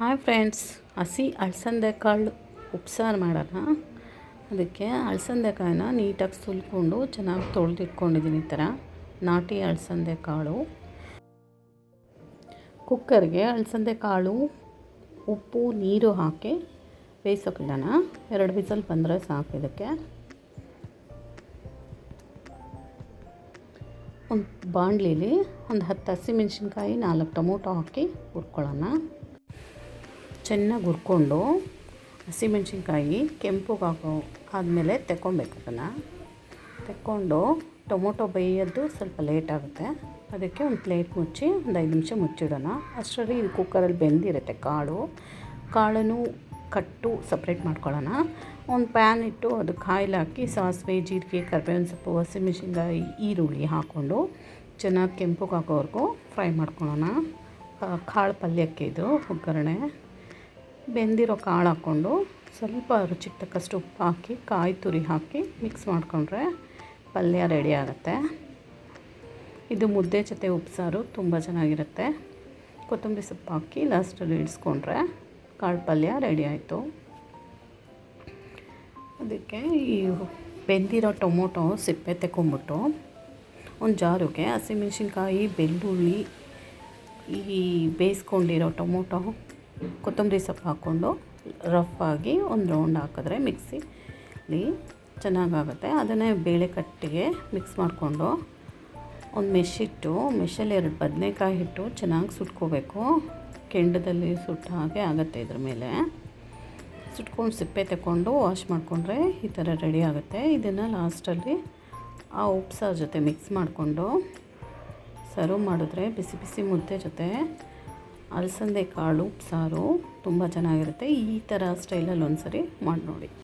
Hi friends, ಹಸಿ ಅಳಸಂದೆ ಕಾಳು ಉಪ್ಸಾರು ಮಾಡೋಣ. ಅದಕ್ಕೆ ಅಳಸಂದೆ ಕಾಯನ್ನ ನೀಟಾಗಿ ಸುಲ್ಕೊಂಡು ಚೆನ್ನಾಗಿ ತೊಳೆದಿಟ್ಕೊಂಡಿದ್ದೀನಿ ಈ ಥರ. ನಾಟಿ ಅಳಸಂದೆ ಕಾಳು ಕುಕ್ಕರ್ಗೆ ಅಳಸಂದೆ ಕಾಳು ಉಪ್ಪು, ನೀರು ಹಾಕಿ ಬೇಯಿಸೋಕಿಡೋಣ ಎರಡು ವಿಸಲ್ ಬಂದರೆ ಸಾಕು ಇದಕ್ಕೆ. ಒಂದು ಬಾಣಲಿಲಿ ಒಂದು ಹತ್ತು ಹಸಿಮೆಣ್ಸಿನ್ಕಾಯಿ ನಾಲ್ಕು ಟೊಮೊಟೊ ಹಾಕಿ ಹುರ್ಕೊಳ್ಳೋಣ. ಚೆನ್ನಾಗಿ ಹುರ್ಕೊಂಡು ಹಸಿಮೆಣ್ಸಿನ್ಕಾಯಿ ಕೆಂಪುಗಾಗೋ ಆದಮೇಲೆ ತೆಕ್ಕೊಬೇಕು ಅದನ್ನು. ತೆಕ್ಕೊಂಡು ಟೊಮೊಟೊ ಬೇಯೋದು ಸ್ವಲ್ಪ ಲೇಟ್ ಆಗುತ್ತೆ. ಅದಕ್ಕೆ ಒಂದು ಪ್ಲೇಟ್ ಮುಚ್ಚಿ ಒಂದು ಐದು ನಿಮಿಷ ಮುಚ್ಚಿಡೋಣ. ಅಷ್ಟರಲ್ಲಿ ಇದು ಕುಕ್ಕರಲ್ಲಿ ಬೆಂದಿರುತ್ತೆ ಕಾಳು. ಕಾಳನ್ನು ಕಟ್ಟು ಸಪ್ರೇಟ್ ಮಾಡ್ಕೊಳ್ಳೋಣ. ಒಂದು ಪ್ಯಾನ್ ಇಟ್ಟು ಅದಕ್ಕೆ ಆಯಿಲ್ ಹಾಕಿ ಸಾಸಿವೆ, ಜೀರಿಗೆ, ಕರ್ಬೇವಿನ ಸೊಪ್ಪು, ಹಸಿಮೆಣ್ಸಿನ್ಕಾಯಿ, ಈರುಳ್ಳಿ ಹಾಕ್ಕೊಂಡು ಚೆನ್ನಾಗಿ ಕೆಂಪುಗಾಗೋವರೆಗೂ ಫ್ರೈ ಮಾಡ್ಕೊಳ್ಳೋಣ. ಕಾಳು ಪಲ್ಯಕ್ಕೆ ಇದು ಒಗ್ಗರಣೆ ಬೆಂದಿರೋ ಕಾಳು ಹಾಕ್ಕೊಂಡು ಸ್ವಲ್ಪ ರುಚಿಗೆ ತಕ್ಕಷ್ಟು ಉಪ್ಪು ಹಾಕಿ, ಕಾಯಿ ತುರಿ ಹಾಕಿ ಮಿಕ್ಸ್ ಮಾಡಿಕೊಂಡ್ರೆ ಪಲ್ಯ ರೆಡಿ ಆಗುತ್ತೆ. ಇದು ಮುದ್ದೆ ಜೊತೆ ಉಪ್ಸಾರು ತುಂಬ ಚೆನ್ನಾಗಿರುತ್ತೆ. ಕೊತ್ತಂಬರಿ ಸೊಪ್ಪು ಹಾಕಿ ಲಾಸ್ಟಲ್ಲಿ ಇಡಿಸ್ಕೊಂಡ್ರೆ ಕಾಳು ಪಲ್ಯ ರೆಡಿ ಆಯಿತು. ಅದಕ್ಕೆ ಈ ಬೆಂದಿರೋ ಟೊಮೊಟೊ ಸಿಪ್ಪೆ ತೆಕ್ಕೊಂಬಿಟ್ಟು ಒಂದು ಜಾರಿಗೆ ಹಸಿಮೆಣ್ಸಿನ್ಕಾಯಿ, ಬೆಳ್ಳುಳ್ಳಿ, ಈ ಬೇಯಿಸ್ಕೊಂಡಿರೋ ಟೊಮೊಟೊ ಕೊತ್ತಂಬರಿ ಸೊಪ್ಪು ಹಾಕ್ಕೊಂಡು ರಫ್ ಆಗಿ ಒಂದು ರೌಂಡ್ ಹಾಕಿದ್ರೆ ಮಿಕ್ಸಿಲಿ ಚೆನ್ನಾಗಾಗುತ್ತೆ. ಅದನ್ನೇ ಬೇಳೆ ಕಟ್ಟಿಗೆ ಮಿಕ್ಸ್ ಮಾಡಿಕೊಂಡು ಒಂದು ಮೆಶಿಟ್ಟು ಮೆಷಲ್ಲಿ ಎರಡು ಬದನೆಕಾಯಿ ಹಿಟ್ಟು ಚೆನ್ನಾಗಿ ಸುಟ್ಕೋಬೇಕು. ಕೆಂಡದಲ್ಲಿ ಸುಟ್ಟ ಹಾಗೆ ಆಗುತ್ತೆ ಇದ್ರ ಮೇಲೆ. ಸುಟ್ಕೊಂಡು ಸಿಪ್ಪೆ ತಗೊಂಡು ವಾಶ್ ಮಾಡಿಕೊಂಡ್ರೆ ಈ ಥರ ರೆಡಿ ಆಗುತ್ತೆ. ಇದನ್ನು ಲಾಸ್ಟಲ್ಲಿ ಆ ಉಪ್ಸಾರು ಜೊತೆ ಮಿಕ್ಸ್ ಮಾಡಿಕೊಂಡು ಸರ್ವ್ ಮಾಡಿದ್ರೆ ಬಿಸಿ ಬಿಸಿ ಮುದ್ದೆ ಜೊತೆ ಅಲಸಂದೆ ಕಾಳು ಸಾರು ತುಂಬ ಚೆನ್ನಾಗಿರುತ್ತೆ. ಈ ಥರ ಸ್ಟೈಲಲ್ಲಿ ಒಂದು ಸರಿ ಮಾಡಿ ನೋಡಿ